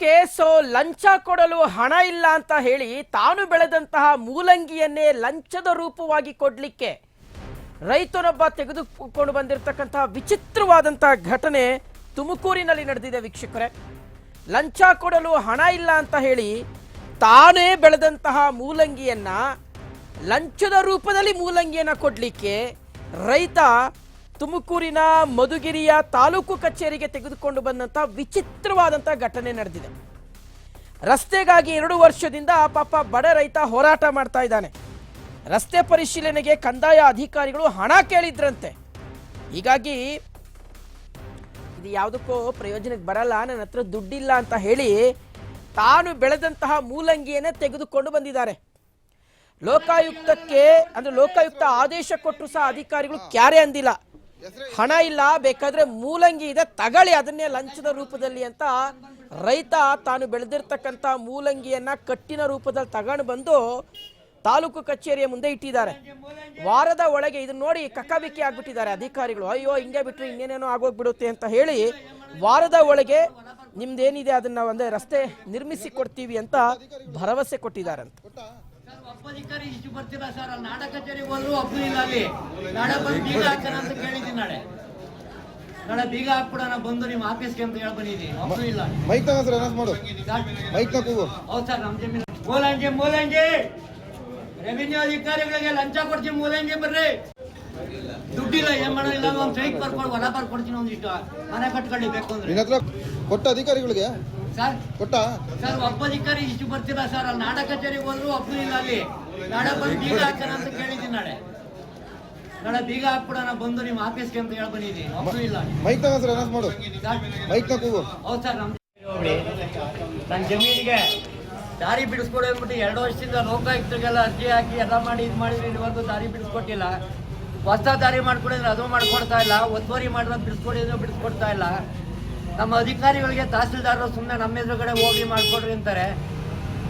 Case ಲಂಚ ಕೊಡಲು ಹಣ ಇಲ್ಲ ಅಂತ ಹೇಳಿ ತಾನು ಬೆಳೆದಂತಹ ಮೂಲಂಗಿಯನ್ನೇ ಲಂಚದ ರೂಪವಾಗಿ ಕೊಡ್ಲಿಕ್ಕೆ ರೈತನೊಬ್ಬ ತೆಗೆದುಕೊಂಡು ಬಂದಿರತಕ್ಕಂತಹ ವಿಚಿತ್ರವಾದಂತಹ ಘಟನೆ ತುಮಕೂರಿನಲ್ಲಿ ನಡೆದಿದೆ ವೀಕ್ಷಕರೇ. ಲಂಚ ಕೊಡಲು ಹಣ ಇಲ್ಲ ಅಂತ ಹೇಳಿ ತಾನೇ ಬೆಳೆದಂತಹ ಮೂಲಂಗಿಯನ್ನ ಲಂಚದ ರೂಪದಲ್ಲಿ ಮೂಲಂಗಿಯನ್ನ ಕೊಡ್ಲಿಕ್ಕೆ ರೈತ ತುಮಕೂರಿನ ಮಧುಗಿರಿಯ ತಾಲೂಕು ಕಚೇರಿಗೆ ತೆಗೆದುಕೊಂಡು ಬಂದಂತಹ ವಿಚಿತ್ರವಾದಂತಹ ಘಟನೆ ನಡೆದಿದೆ. ರಸ್ತೆಗಾಗಿ ಎರಡು ವರ್ಷದಿಂದ ಪಾಪ ಬಡ ರೈತ ಹೋರಾಟ ಮಾಡ್ತಾ ಇದ್ದಾನೆ. ರಸ್ತೆ ಪರಿಶೀಲನೆಗೆ ಕಂದಾಯ ಅಧಿಕಾರಿಗಳು ಹಣ ಕೇಳಿದ್ರಂತೆ. ಹೀಗಾಗಿ ಇದು ಯಾವುದಕ್ಕೂ ಪ್ರಯೋಜನಕ್ಕೆ ಬರಲ್ಲ, ನನ್ನ ಹತ್ರ ದುಡ್ಡಿಲ್ಲ ಅಂತ ಹೇಳಿ ತಾನು ಬೆಳೆದಂತಹ ಮೂಲಂಗಿಯನ್ನೇ ತೆಗೆದುಕೊಂಡು ಬಂದಿದ್ದಾರೆ. ಲೋಕಾಯುಕ್ತಕ್ಕೆ ಅಂದ್ರೆ ಲೋಕಾಯುಕ್ತ ಆದೇಶ ಕೊಟ್ಟರು ಸಹ ಅಧಿಕಾರಿಗಳು ಕ್ಯಾರೆ ಅಂದಿಲ್ಲ. ಹಣ ಇಲ್ಲ, ಬೇಕಾದ್ರೆ ಮೂಲಂಗಿ ಇದೆ ತಗಳಿ ಅದನ್ನೇ ಲಂಚದ ರೂಪದಲ್ಲಿ ಅಂತ ರೈತ ತಾನು ಬೆಳೆದಿರ್ತಕ್ಕಂಥ ಮೂಲಂಗಿಯನ್ನ ಕಟ್ಟಿನ ರೂಪದಲ್ಲಿ ತಗೊಂಡು ಬಂದು ತಾಲೂಕು ಕಚೇರಿಯ ಮುಂದೆ ಇಟ್ಟಿದ್ದಾರೆ. ವಾರದ ಒಳಗೆ ಇದನ್ನ ನೋಡಿ ಕಕ್ಕಾಬಿಕ್ಕಿ ಆಗ್ಬಿಟ್ಟಿದ್ದಾರೆ ಅಧಿಕಾರಿಗಳು. ಅಯ್ಯೋ, ಹಿಂಗೆ ಬಿಟ್ಟರೆ ಇನ್ನೇನೇನೋ ಆಗೋಗ್ಬಿಡುತ್ತೆ ಅಂತ ಹೇಳಿ ವಾರದ ಒಳಗೆ ನಿಮ್ದೇನಿದೆ ಅದನ್ನ ಒಂದು ರಸ್ತೆ ನಿರ್ಮಿಸಿ ಕೊಡ್ತೀವಿ ಅಂತ ಭರವಸೆ ಕೊಟ್ಟಿದ್ದಾರಂತೆ. ಒಬ್ಬಧಿಕಾರಿ ಇಷ್ಟು ಬರ್ತೀರಾ ಸರ್? ಅಲ್ಲಿ ನಾಡ ಕಚೇರಿಗೆ ಹೋದ್ರು ಒಬ್ಬರು ಇಲ್ಲ ಅಲ್ಲಿ. ನಾಡ ಬಂದು ಬೀಗ ಹಾಕೋಣ ಅಂತ ಕೇಳಿದ್ದೀನಿ ನಾಳೆ. ನಾಳೆ ಬೀಗ ಹಾಕ್ಬಿಡೋಣ ಬಂದು ನಿಮ್ಮ ಆಫೀಸ್ಗೆ ಅಂತ ಹೇಳಿ ಬಂದಿದ್ದೀನಿ. ಒಬ್ಬರು ಇಲ್ಲ. ಮೈಕ್ ತಗೋ ಸರ್ ಅನೌನ್ಸ್ ಮಾಡು. ಮೈಕ್ ಹೌದು ಸರ್ ನಮ್ಮ ಜಮೀನು. ಮೂಲಂಗಿ ಮೂಲಂಗಿ! ರೆವಿನ್ಯೂ ಅಧಿಕಾರಿಗಳಿಗೆ ಲಂಚ ಕೊಡ್ತೀನಿ ಮೂಲಂಗಿ ಬರ್ರಿ. ದುಡ್ಡಿಲ್ಲ ಏನ್ ಮಾಡೋದಿಲ್ಲ ಒಂದ್ ಸೈಟ್ ಬರ್ಕೊಂಡು ಹೊಲ ಬರ್ಕೊಡ್ತೀನಿ ಒಂದಿಷ್ಟು. ಮನೆ ಕಟ್ಕೊಳ್ಳಿ ಬೇಕು ಅಂದ್ರೆ. ಕೊಟ್ಟ ಅಧಿಕಾರಿಗಳಿಗೆ ಸರ್ ಕೊಟ್ಟ? ಸರ್ ಒಬ್ಬ ಅಧಿಕಾರಿ ಇಷ್ಟು ಬರ್ತೀರಾ ಸರ್. ಅಲ್ಲಿ ನಾಡ ಕಚೇರಿಗೆ ಹೋದ್ರು ಇಲ್ಲ ಅಲ್ಲಿ. ನಾಳೆ ಬಂದು ಬೀಗ ಹಾಕೋಣ ಅಂತ ಕೇಳಿದ್ದೀನಿ ನಾಳೆ. ನಾಳೆ ಬೀಗ ಹಾಕ್ಬಿಡೋಣ ಬಂದು ನಿಮ್ಮ ಆಫೀಸ್ಗೆ ಅಂತ ಹೇಳಿ ಬಂದಿದ್ದೀನಿ. ಒಬ್ಬರು ಇಲ್ಲ ಮೈಕ್ ತಗೋ ಸರ್ ಅನೌನ್ಸ್ ಮಾಡು. ಸರ್ ಮೈಕ್ ಕೂಗು. ಹೌದು ಸರ್ ನಮ್ಮ ನನ್ನ ಜಮೀನಿಗೆ ದಾರಿ ಬಿಡಿಸ್ಕೊಡಿ ಅಂದ್ಬಿಟ್ಟು ಎರಡು ವರ್ಷದಿಂದ ಲೋಕಾಯುಕ್ತರಿಗೆಲ್ಲ ಅರ್ಜಿ ಹಾಕಿ ಎಲ್ಲ ಮಾಡಿ ಇದು ಮಾಡಿದ್ರೆ ಇದುವರೆಗೂ ದಾರಿ ಬಿಡಿಸ್ಕೊಟ್ಟಿಲ್ಲ. ಹೊಸ ದಾರಿ ಮಾಡ್ಕೊಡಿದ್ರೆ ಅದು ಮಾಡ್ಕೊಡ್ತಾ ಇಲ್ಲ. ಒತ್ತುವರಿ ಮಾಡಿರೋದು ಬಿಡಿಸ್ಕೊಡಿ ಅಂದ್ರೆ ಬಿಡಿಸ್ಕೊಡ್ತಾ ಇಲ್ಲ. ನಮ್ಮ ಅಧಿಕಾರಿಗಳಿಗೆ ತಹಸೀಲ್ದಾರರು ಸುಮ್ಮನೆ ನಮ್ಮ ಎದುರುಗಡೆ ಹೋಗಿ ಮಾಡಿಕೊಡ್ರಿ ಅಂತಾರೆ.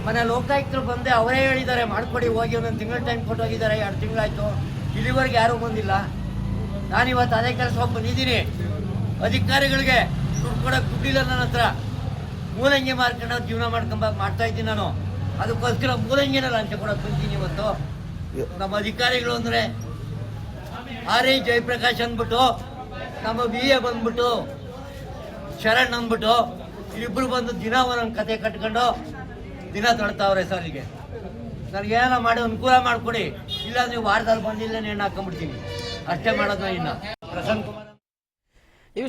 ಮನೆ ಲೋಕಾಯುಕ್ತರು ಬಂದೆ ಅವರೇ ಹೇಳಿದ್ದಾರೆ, ಮಾಡಿಕೊಡಿ, ಹೋಗಿ ಒಂದೊಂದು ತಿಂಗಳ ಟೈಮ್ ಕೊಟ್ಟು ಹೋಗಿದ್ದಾರೆ, ಎರಡು ತಿಂಗಳಾಯ್ತು. ಇಲ್ಲಿವರೆಗೆ ಯಾರೂ ಬಂದಿಲ್ಲ. ನಾನಿವತ್ತು ಅದೇ ಕೆಲಸ ಬಂದಿದ್ದೀನಿ. ಅಧಿಕಾರಿಗಳಿಗೆ ದುಡ್ಡು ಕೊಡೋಕೆ ದುಡ್ಡಿಲ್ಲ ನನ್ನ ಹತ್ರ. ಮೂಲಂಗಿ ಮಾರ್ಕೊಂಡು ಜೀವನ ಮಾಡ್ಕೊಂಬ, ಮಾಡ್ತಾ ಇದ್ದೀನಿ ನಾನು. ಅದಕ್ಕೋಸ್ಕರ ಮೂಲಂಗಿನ ಲಂಚ ಕೊಡೋಕೆ ಬಂದಿದ್ದೀನಿ ಇವತ್ತು. ನಮ್ಮ ಅಧಿಕಾರಿಗಳು ಅಂದರೆ, ಆರ್ ಎ ಜಯಪ್ರಕಾಶ್ ಅಂದ್ಬಿಟ್ಟು, ನಮ್ಮ ಬಿ ಎ ಬಂದ್ಬಿಟ್ಟು ಶರಣ್ ಅಂದ್ಬಿಟ್ಟು ಇಬ್ಬರು ಬಂದು ದಿನ ಒಂದೊಂದು ಕತೆ ಕಟ್ಕೊಂಡು ದಿನ ತೊಡ್ತಾವ್ರೆ ಸರ್ ಈಗ ನನಗೆ ಏನೋ ಮಾಡಿ ಅನುಕೂಲ ಮಾಡಿಕೊಡಿ. ಇಲ್ಲ ನೀವು ವಾರದಲ್ಲಿ ಬಂದಿಲ್ಲ ನೇಣು ಹಾಕೊಂಡ್ಬಿಡ್ತೀನಿ. ಅಷ್ಟೇ ಮಾಡೋದು ಇನ್ನು.